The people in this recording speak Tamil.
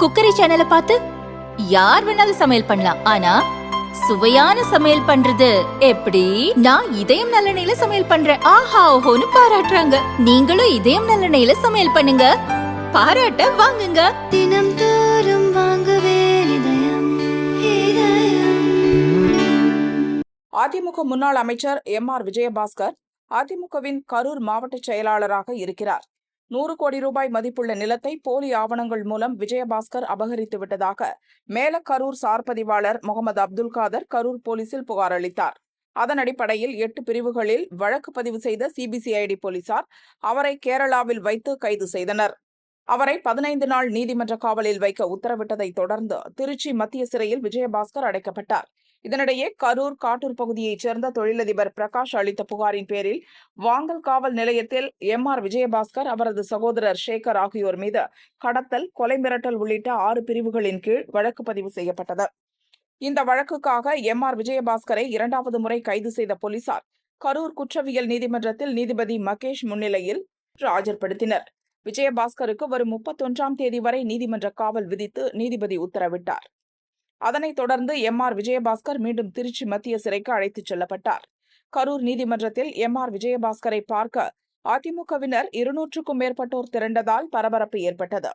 குக்கரி சேனலை பார்த்து யார் வேணாலும் சமையல் பண்ணலாம். ஆனா சுவையான சமையல் பண்றது எப்படி? நான் இதயம் நல்லெண்ணெயில சமையல் பண்றேன். ஆஹா ஓஹோன்னு பாராட்டுறாங்க. நீங்களும் இதயம் நல்லெண்ணெயில சமையல் பண்ணுங்க. பாராட்ட வாங்குங்க. தினம் தோறும் வாங்குவே இதயம் இதயம். அதிமுக முன்னாள் அமைச்சர் எம் ஆர் விஜயபாஸ்கர் அதிமுகவின் கரூர் மாவட்ட செயலாளராக இருக்கிறார். நூறு கோடி ரூபாய் மதிப்புள்ள நிலத்தை போலி ஆவணங்கள் மூலம் விஜயபாஸ்கர் அபகரித்து விட்டதாக மேலக்கரூர் சார்பதிவாளர் முகமது அப்துல் காதர் கரூர் போலீசில் புகார் அளித்தார். அதன் அடிப்படையில் எட்டு பிரிவுகளில் வழக்கு பதிவு செய்த சிபிசிஐடி போலீசார் அவரை கேரளாவில் வைத்து கைது செய்தனர். அவரை பதினைந்து நாள் நீதிமன்ற காவலில் வைக்க உத்தரவிட்டதை தொடர்ந்து திருச்சி மத்திய சிறையில் விஜயபாஸ்கர் அடைக்கப்பட்டார். இதனிடையே கரூர் காட்டூர் பகுதியைச் சேர்ந்த தொழிலதிபர் பிரகாஷ் அளித்த புகாரின் பேரில் வாங்கல் காவல் நிலையத்தில் எம். ஆர். விஜயபாஸ்கர் அவரது சகோதரர் சேகர் ஆகியோர் மீது கடத்தல் கொலை மிரட்டல் உள்ளிட்ட ஆறு பிரிவுகளின் கீழ் வழக்கு பதிவு செய்யப்பட்டது. இந்த வழக்குக்காக எம். ஆர். விஜயபாஸ்கரை இரண்டாவது முறை கைது செய்த போலீசார் கரூர் குற்றவியல் நீதிமன்றத்தில் நீதிபதி மகேஷ் முன்னிலையில் ஆஜர்படுத்தினர். விஜயபாஸ்கருக்கு வரும் முப்பத்தொன்றாம் தேதி வரை நீதிமன்ற காவல் விதித்து நீதிபதி உத்தரவிட்டார். அதனைத் தொடர்ந்து எம். ஆர். விஜயபாஸ்கர் மீண்டும் திருச்சி மத்திய சிறைக்கு அழைத்துச் செல்லப்பட்டார். கரூர் நீதிமன்றத்தில் எம். ஆர். விஜயபாஸ்கரை பார்க்க அதிமுகவினர் இருநூற்றுக்கும் மேற்பட்டோர் திரண்டதால் பரபரப்பு ஏற்பட்டது.